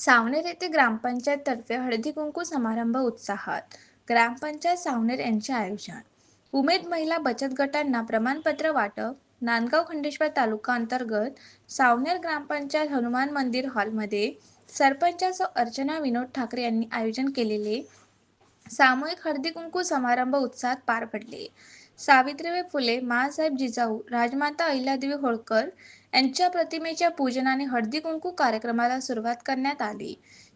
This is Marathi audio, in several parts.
सावनेर येथे ग्रामपंचायततर्फे हळदी कुंकू समारंभ उत्साहात. ग्रामपंचायत सावनेर यांचे आयोजन. उमेद महिला बचत गटांना प्रमाणपत्र वाटप नांदगाव खंडेश्वर तालुका अंतर्गत सावनेर ग्रामपंचायत हनुमान मंदिर हॉलमध्ये सरपंचासह अर्चना विनोद ठाकरे यांनी आयोजन केलेले सामूहिक हळदी कुंकू समारंभ उत्साहात पार पडले. सावित्रीबाई फुले माँसाहेब जिजाऊ राजमाता अहिल्यादेवी होळकर यांच्या प्रतिमेच्या पूजनाने हळदी कुंकू कार्यक्रमाला सुरुवात करण्यात आली.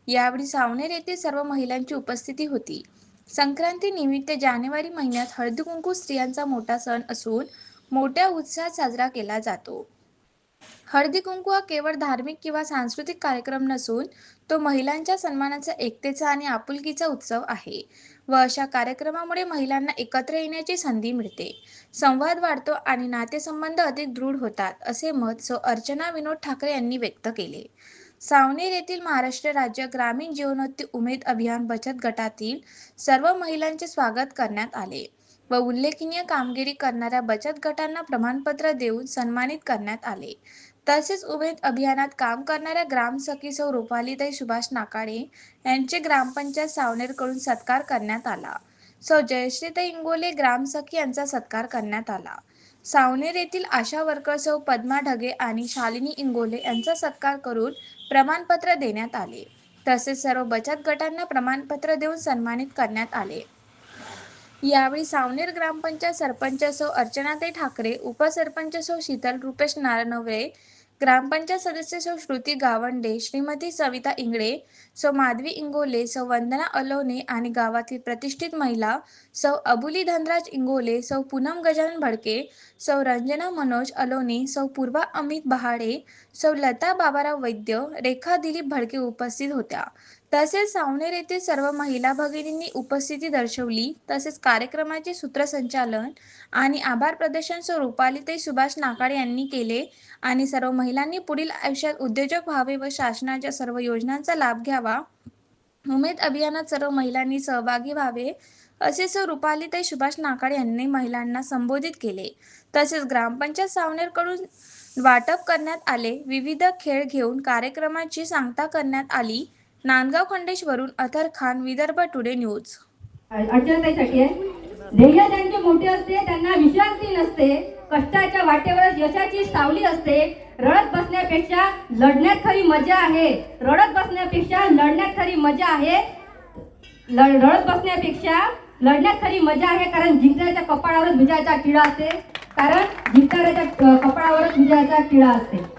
यावेळी सावनेर येथे सर्व महिलांची उपस्थिती होती. संक्रांती निमित्त जानेवारी महिन्यात हळदी कुंकू स्त्रियांचा मोठा सण असून मोठ्या उत्साहात साजरा केला जातो. हळदी कुंकू हा केवळ धार्मिक किंवा सांस्कृतिक कार्यक्रम नसून तो महिलांच्या सन्मानाचा एकतेचा आणि आपुलकीचा उत्सव आहे. व अशा कार्यक्रमामुळे महिलांना एकत्र येण्याची संधी मिळते. संवाद वाढतो आणि नातेसंबंध अधिक दृढ होतात असे मत सो अर्चना विनोद ठाकरे यांनी व्यक्त केले. सावनेर येथील महाराष्ट्र राज्य ग्रामीण जीवनोत्ती उमेद अभियान बचत गटातील सर्व महिलांचे स्वागत करण्यात आले. व उल्लेखनीय कामगिरी करणाऱ्या बचत गटांना प्रमाणपत्र देऊन सन्मानित करण्यात आले. तसेच उमेद अभियानात काम करणाऱ्या ग्रामसखी सौ रुपालीताई सुभाष नाकाडे यांचे ग्रामपंचायत सावनेरकडून सत्कार करण्यात आला. सौ जयश्रीताई इंगोले ग्रामसखी यांचा सत्कार करण्यात आला. सावनेर येथील आशा वर्कर सौ पद्मा ढगे आणि शालिनी इंगोले यांचा सत्कार करून प्रमाणपत्र देण्यात आले. तसेच सर्व बचत गटांना प्रमाणपत्र देऊन सन्मानित करण्यात आले. यावेळी सावनेर ग्रामपंचायत सरपंच सौ अर्चनाताई ठाकरे उपसरपंच सौ शीतल रुपेश नारनवरे ग्रामपंचायत सदस्य सौ श्रुती गावंडे श्रीमती सविता इंगळे सौ माधवी इंगोले सौ वंदना अलोने आणि गावातील प्रतिष्ठित महिला सौ अबुली धनराज इंगोले सौ पूनम गजानन भडके सौ रंजना मनोज अलोने सौ पूर्वा अमित बहाडे सौ लता बाबाराव वैद्य रेखा दिलीप भडके उपस्थित होत्या. तसेच सावनेर येथील सर्व महिला भगिनींनी उपस्थिती दर्शवली. तसेच कार्यक्रमाचे सूत्रसंचालन आणि आभार प्रदर्शन सौ सुभाष नाकाडे यांनी केले आणि सर्व महिलांनी पुढील आयुष्यात उद्योजक व्हावे व शासनाच्या सर्व योजनांचा लाभ घ्यावा. उमेद अभियानात सर्व महिलांनी सहभागी व्हावे असे सौ रुपालीताई सुभाष नाकाडे यांनी महिलांना संबोधित केले. तसेच ग्रामपंचायत सावनेरकडून वाटप करण्यात आले. विविध खेळ घेऊन कार्यक्रमाची सांगता करण्यात आली. नांदगाव खंडेश्वरून अथर खान विदर्भ टुडे न्यूज. अडचणीसाठी आहे. ध्येय त्यांचे मोठे असते त्यांना विश्रांती नसते कष्टाच्या वाटेवरच यशाची सावली असते. रडत बसण्यापेक्षा लढण्यात खरी मजा आहे. रडत बसण्यापेक्षा लढण्यात खरी मजा आहे. रडत बसण्यापेक्षा लढण्यात खरी मजा आहे कारण जिंकण्याच्या कपाळावरच विजयाचा किडा असते. कारण जिंकणाऱ्याच्या कपाळावरच विजयाचा किडा असते.